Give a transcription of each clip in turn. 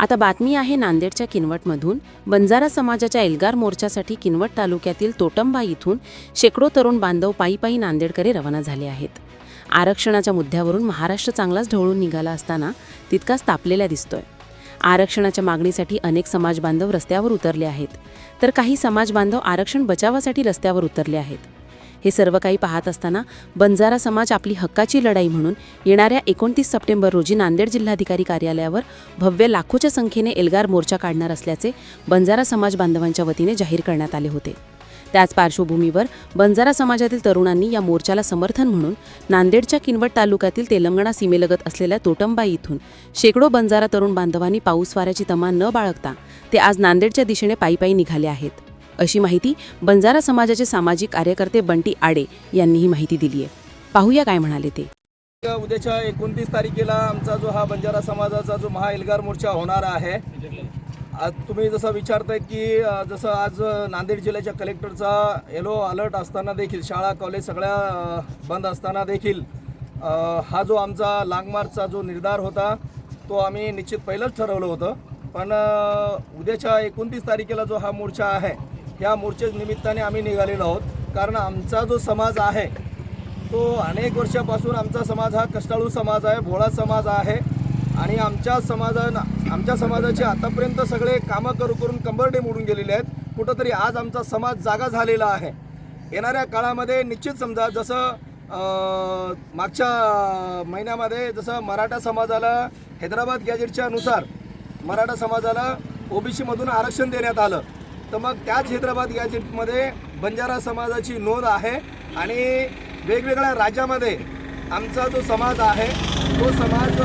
आता बातमी आहे नांदेडच्या किनवटमधून. बंजारा समाजाच्या एल्गार मोर्चासाठी किनवट तालुक्यातील तोटंबा इथून शेकडो तरुण बांधव पायी पायी नांदेडकडे रवाना झाले आहेत. आरक्षणाच्या मुद्द्यावरून महाराष्ट्र चांगलाच ढवळून निघाला असताना तितकाच तापलेला दिसतोय. आरक्षणाच्या मागणीसाठी अनेक समाज बांधव रस्त्यावर उतरले आहेत. तर काही समाज बांधव आरक्षण बचावासाठी रस्त्यावर उतरले आहेत. हे सर्व काही पाहत असताना बंजारा समाज आपली हक्काची लढाई म्हणून येणाऱ्या एकोणतीस सप्टेंबर रोजी नांदेड जिल्हाधिकारी कार्यालयावर भव्य लाखोच्या संख्येने एल्गार मोर्चा काढणार असल्याचे बंजारा समाज बांधवांच्या वतीने जाहीर करण्यात आले होते. त्याच पार्श्वभूमीवर बंजारा समाजातील तरुणांनी या मोर्चाला समर्थन म्हणून नांदेडच्या किनवट तालुक्यातील तेलंगणा सीमेलगत असलेल्या तोटंबाई इथून शेकडो बंजारा तरुण बांधवांनी पाऊस वाऱ्याची तमा न बाळगता ते आज नांदेडच्या दिशेने पायी पायी निघाले आहेत. अशी माहिती बंजारा समाजाचे सामाजिक कार्यकर्ते बंटी आडे यांनी ही माहिती दिली आहे. पाहूया काय म्हणाले ते. उद्याच्या एकोणतीस तारखेला आमचा जो हा बंजारा समाजाचा जो महा एल्गार मोर्चा होणार आहे आज तुम्ही जसं विचारताय की जसं आज नांदेड जिल्ह्याच्या कलेक्टरचा येलो अलर्ट असताना देखील शाळा कॉलेज सगळ्या बंद असताना देखील हा जो आमचा लांगमार्चचा जो निर्धार होता तो आम्ही निश्चित पहिलंच ठरवलं होतं. पण उद्याच्या एकोणतीस तारखेला जो हा मोर्चा आहे ह्या मोर्चे निमित्ताने आम्ही निघालेलो आहोत. कारण आमचा जो समाज आहे तो अनेक वर्षापासून आमचा समाज हा कष्टाळू समाज आहे भोळा समाज आहे. आणि आमच्या समाजानं आमच्या समाजाचे आतापर्यंत सगळे कामं करू करून कंबरडे मोडून गेलेले आहेत. कुठंतरी आज आमचा समाज जागा झालेला आहे. येणाऱ्या काळामध्ये निश्चित समजा जसं मागच्या महिन्यामध्ये जसं मराठा समाजाला हैदराबाद गॅजेटच्या नुसार मराठा समाजाला ओबीसीमधून आरक्षण देण्यात आलं. तर मग त्याच हैदराबाद गॅजेटमध्ये बंजारा समाजाची नोंद आहे आणि वेगवेगळ्या राज्यामध्ये आमचा जो समाज आहे तो समाज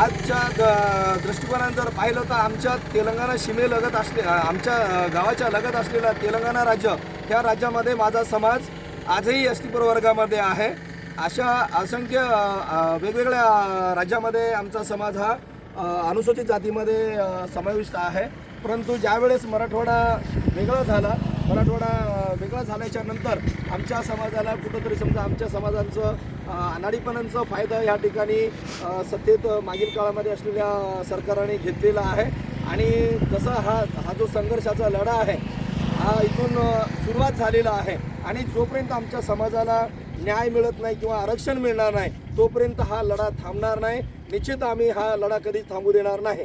आजच्या द- दृष्टिकोनात जर पाहिलं तर आमच्या तेलंगणा सीमेलगत असले आमच्या गावाच्या लगत असलेला तेलंगणा राज्य त्या राज्यामध्ये माझा समाज आजही एस टी प्रवर्गामध्ये आहे. अशा असंख्य वेगवेगळ्या राज्यामध्ये आमचा समाज हा अनुसूचित जातीमध्ये समाविष्ट आहे. परंतु ज्यावेळेस मराठवाडा वेगळा झाला मराठवाडा वेगळा झाल्याच्यानंतर आमच्या समाजाला कुठंतरी समजा आमच्या समाजांचं अनाडीपणांचा फायदा या ठिकाणी सत्तेत मागील काळामध्ये असलेल्या सरकारने घेतलेला आहे. आणि जसा हा हा जो संघर्षाचा लढा आहे हा इथून सुरुवात झालेला आहे. आणि जोपर्यंत आमच्या समाजाला न्याय मिळत नाही किंवा आरक्षण मिळणार नाही तोपर्यंत हा लढा थांबणार नाही. निश्चित आम्ही हा लढा कधीच थांबू देणार नाही.